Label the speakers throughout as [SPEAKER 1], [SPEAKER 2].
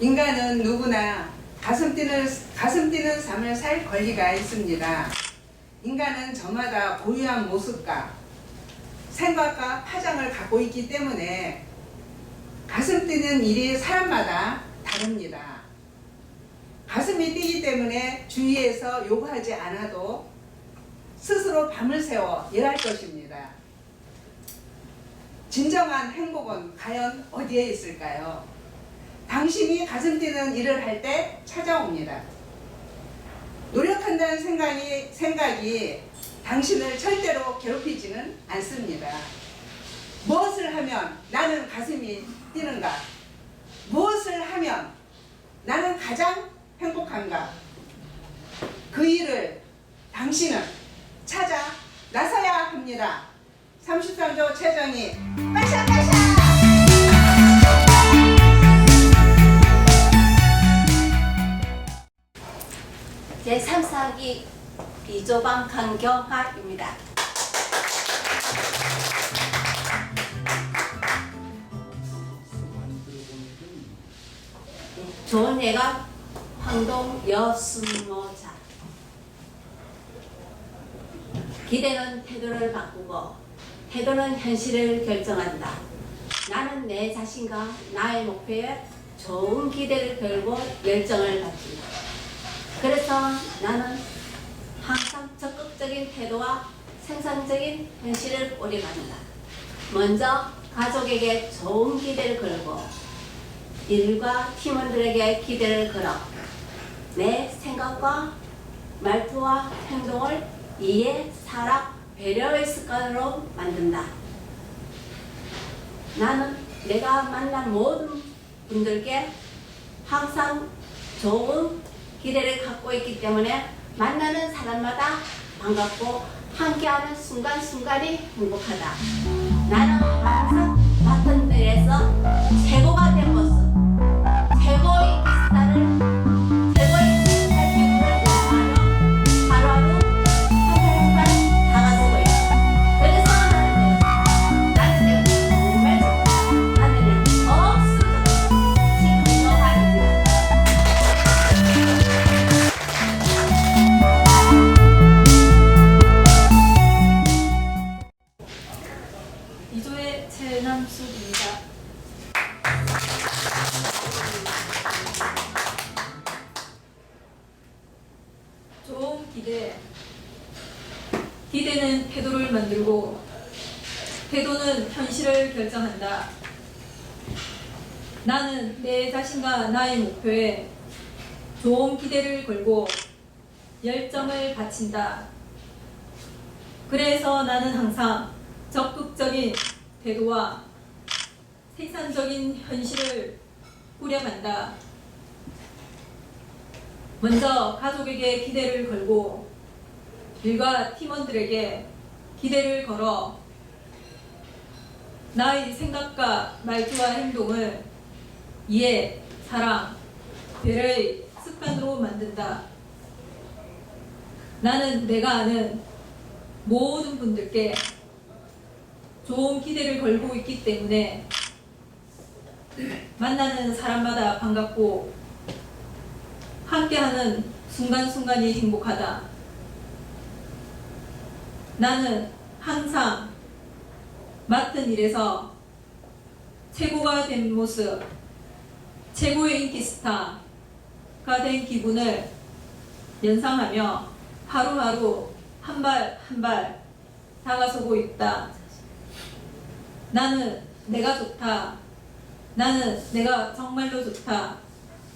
[SPEAKER 1] 인간은 누구나 가슴 뛰는, 가슴 뛰는 삶을 살 권리가 있습니다. 인간은 저마다 고유한 모습과 생각과 파장을 갖고 있기 때문에 가슴 뛰는 일이 사람마다 다릅니다. 가슴이 뛰기 때문에 주위에서 요구하지 않아도 스스로 밤을 새워 일할 것입니다. 진정한 행복은 과연 어디에 있을까요? 당신이 가슴 뛰는 일을 할 때 찾아옵니다. 노력한다는 생각이, 생각이 당신을 절대로 괴롭히지는 않습니다. 무엇을 하면 나는 가슴이 뛰는가? 무엇을 하면 나는 가장 행복한가? 그 일을 당신은 찾아 나서야 합니다. 33조 최정희
[SPEAKER 2] 제3사기 비조방 강경화입니다. 좋은 예가 황동 여순모자 기대는 태도를 바꾸고 태도는 현실을 결정한다. 나는 내 자신과 나의 목표에 좋은 기대를 걸고 열정을 바친다. 그래서 나는 적극적인 태도와 생산적인 현실을 오려간다. 먼저 가족에게 좋은 기대를 걸고 일과 팀원들에게 기대를 걸어 내 생각과 말투와 행동을 이해, 사랑, 배려의 습관으로 만든다. 나는 내가 만난 모든 분들께 항상 좋은 기대를 갖고 있기 때문에 만나는 사람마다 반갑고 함께하는 순간순간이 행복하다. 나는 항상 맡은 일에서 최고
[SPEAKER 3] 기대. 기대는 태도를 만들고 태도는 현실을 결정한다. 나는 내 자신과 나의 목표에 좋은 기대를 걸고 열정을 바친다. 그래서 나는 항상 적극적인 태도와 생산적인 현실을 꾸려간다. 먼저 가족에게 기대를 걸고 일과 팀원들에게 기대를 걸어 나의 생각과 말투와 행동을 이해, 사랑, 배려의 습관으로 만든다. 나는 내가 아는 모든 분들께 좋은 기대를 걸고 있기 때문에 만나는 사람마다 반갑고 함께하는 순간순간이 행복하다. 나는 항상 맡은 일에서 최고가 된 모습, 최고의 인기 스타가 된 기분을 연상하며 하루하루 한 발 한 발 다가서고 있다. 나는 내가 좋다. 나는 내가 정말로 좋다.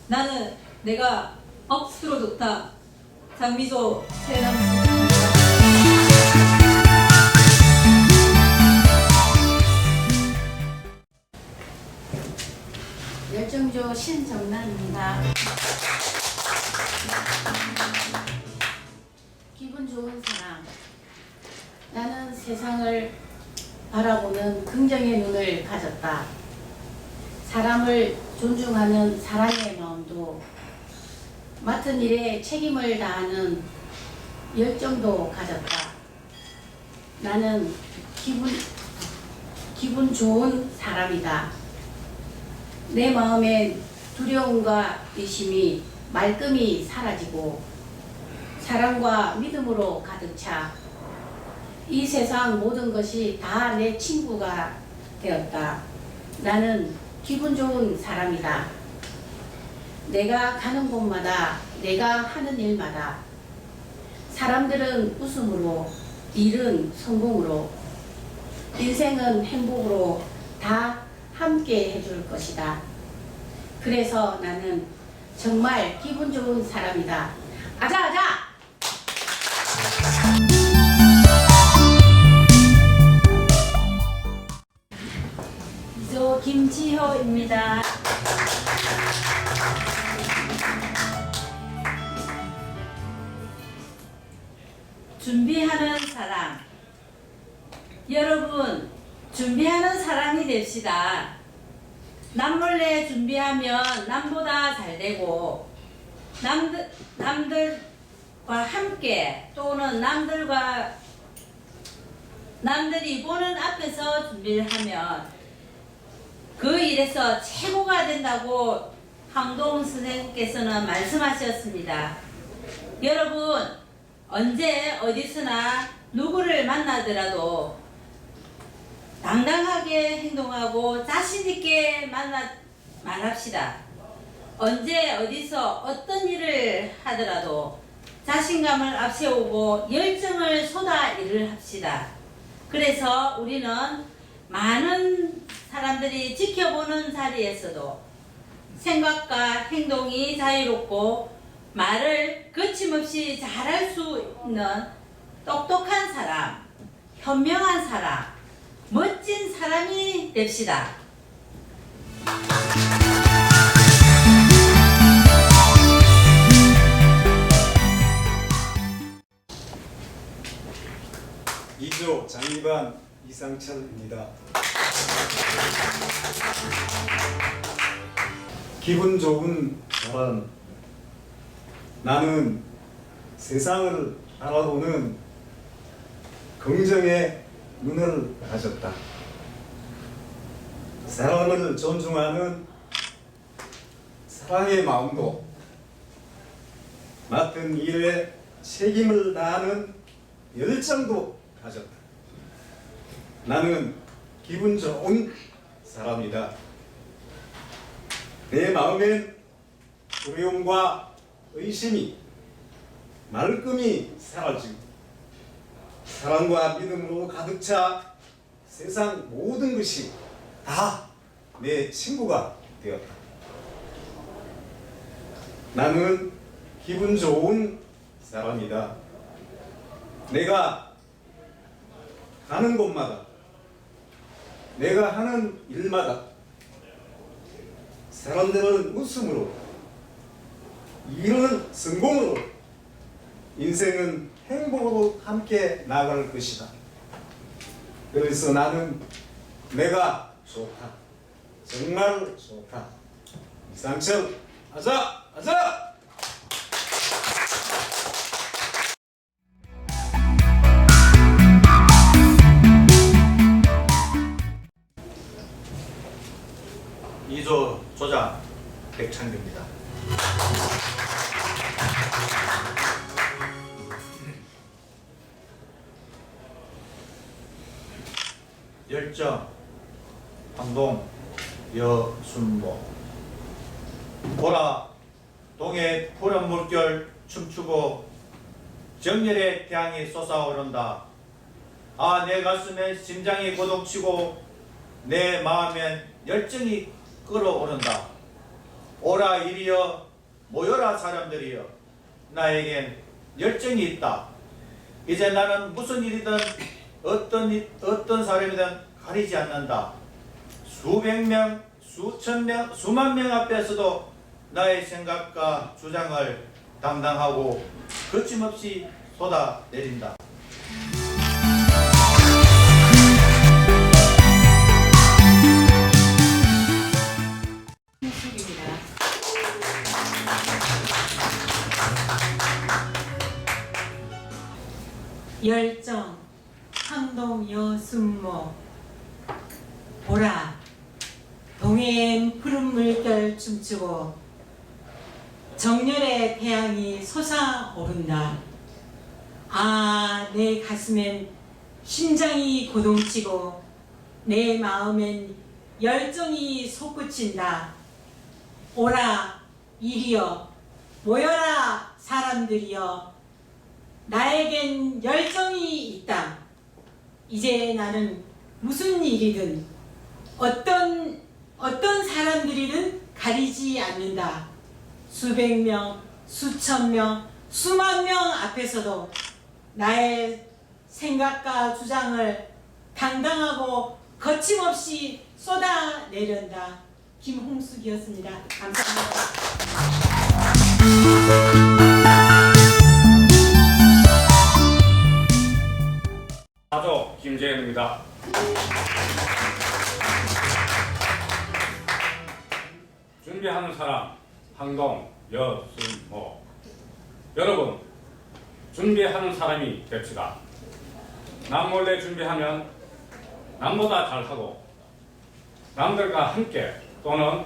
[SPEAKER 3] 나는 내가 억수로 좋다. 장미조 최남수.
[SPEAKER 2] 열정조 신정란입니다. 기분 좋은 사람. 나는 세상을 바라보는 긍정의 눈을 가졌다. 사람을 존중하는 사랑의 마음도 맡은 일에 책임을 다하는 열정도 가졌다.
[SPEAKER 4] 나는 기분 기분 좋은 사람이다. 내 마음에 두려움과 의심이 말끔히 사라지고 사랑과 믿음으로 가득 차. 이 세상 모든 것이 다 내 친구가 되었다. 나는 기분 좋은 사람이다. 내가 가는 곳마다 내가 하는 일마다 사람들은 웃음으로 일은 성공으로 인생은 행복으로 다 함께 해줄 것이다. 그래서 나는 정말 기분 좋은 사람이다. 아자 아자!
[SPEAKER 5] 저 김지효입니다. 여러분, 준비하는 사람이 됩시다. 남몰래 준비하면 남보다 잘 되고, 남들, 남들과 함께 또는 남들과 남들이 보는 앞에서 준비를 하면 그 일에서 최고가 된다고 황동 선생님께서는 말씀하셨습니다. 여러분, 언제 어디서나 누구를 만나더라도 당당하게 행동하고 자신있게 만나 말합시다. 언제 어디서 어떤 일을 하더라도 자신감을 앞세우고 열정을 쏟아 일을 합시다. 그래서 우리는 많은 사람들이 지켜보는 자리에서도 생각과 행동이 자유롭고 말을 거침없이 잘할 수 있는 똑똑한 사람, 현명한 사람, 멋진 사람이 됩시다.
[SPEAKER 6] 이조 장기반 이상철입니다. 기분 좋은 사람. 나는 세상을 알아보는 긍정의 눈을 가졌다. 사람을 존중하는 사랑의 마음도 맡은 일에 책임을 다하는 열정도 가졌다. 나는 기분 좋은 사람이다. 내 마음엔 두려움과 의심이 말끔히 사라지고 사랑과 믿음으로 가득 차 세상 모든 것이 다 내 친구가 되었다. 나는 기분 좋은 사람이다. 내가 가는 곳마다 내가 하는 일마다 사람들은 웃음으로 일은 성공으로 인생은 행복으로 함께 나갈 것이다. 그래서 나는 내가 좋다. 정말 좋다. 이상철 아자 아자
[SPEAKER 7] 열정 황동 여순모 보라 동해 푸른 물결 춤추고 정열의 태양이 솟아오른다. 아 내 가슴에 심장이 고동치고 내 마음엔 열정이 끓어오른다. 오라 이리여 모여라 사람들이여 나에겐 열정이 있다. 이제 나는 무슨 일이든 어떤 일- 어떤 사람이든 가리지 않는다. 수백 명, 수천 명, 수만 명 앞에서도 나의 생각과 주장을 당당하고 거침없이 쏟아내린다.
[SPEAKER 8] 오른다. 아 내 가슴엔 심장이 고동치고 내 마음엔 열정이 솟구친다. 오라 이리여 모여라 사람들이여. 나에겐 열정이 있다. 이제 나는 무슨 일이든 어떤 어떤 사람들이든 가리지 않는다. 수백 명, 수천 명, 수만 명 앞에서도 나의 생각과 주장을 당당하고 거침없이 쏟아내련다. 김홍숙이었습니다. 감사합니다.
[SPEAKER 9] 사조 김재현입니다. 준비하는 사람 항동 여순모 여러분 준비하는 사람이 됩시다. 남 몰래 준비하면 남보다 잘하고 남들과 함께 또는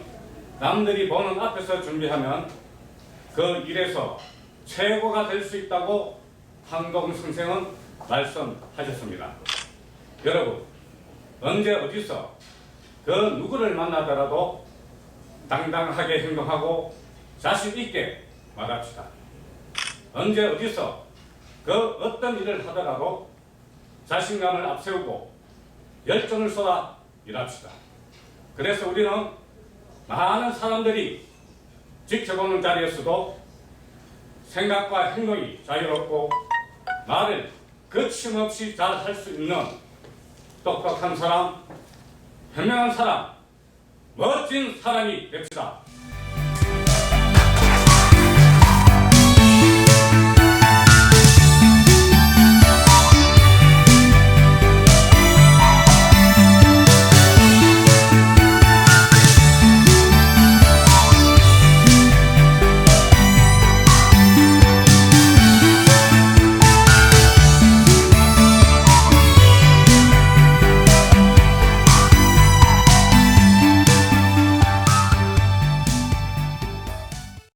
[SPEAKER 9] 남들이 보는 앞에서 준비하면 그 일에서 최고가 될 수 있다고 항동 선생은 말씀하셨습니다. 여러분, 언제 어디서 그 누구를 만나더라도 당당하게 행동하고 자신 있게 말합시다. 언제 어디서 그 어떤 일을 하더라도 자신감을 앞세우고 열정을 쏟아 일합시다. 그래서 우리는 많은 사람들이 지켜보는 자리에서도 생각과 행동이 자유롭고 말을 거침없이 잘 할 수 있는 똑똑한 사람, 현명한 사람, 멋진 사람이 됩시다.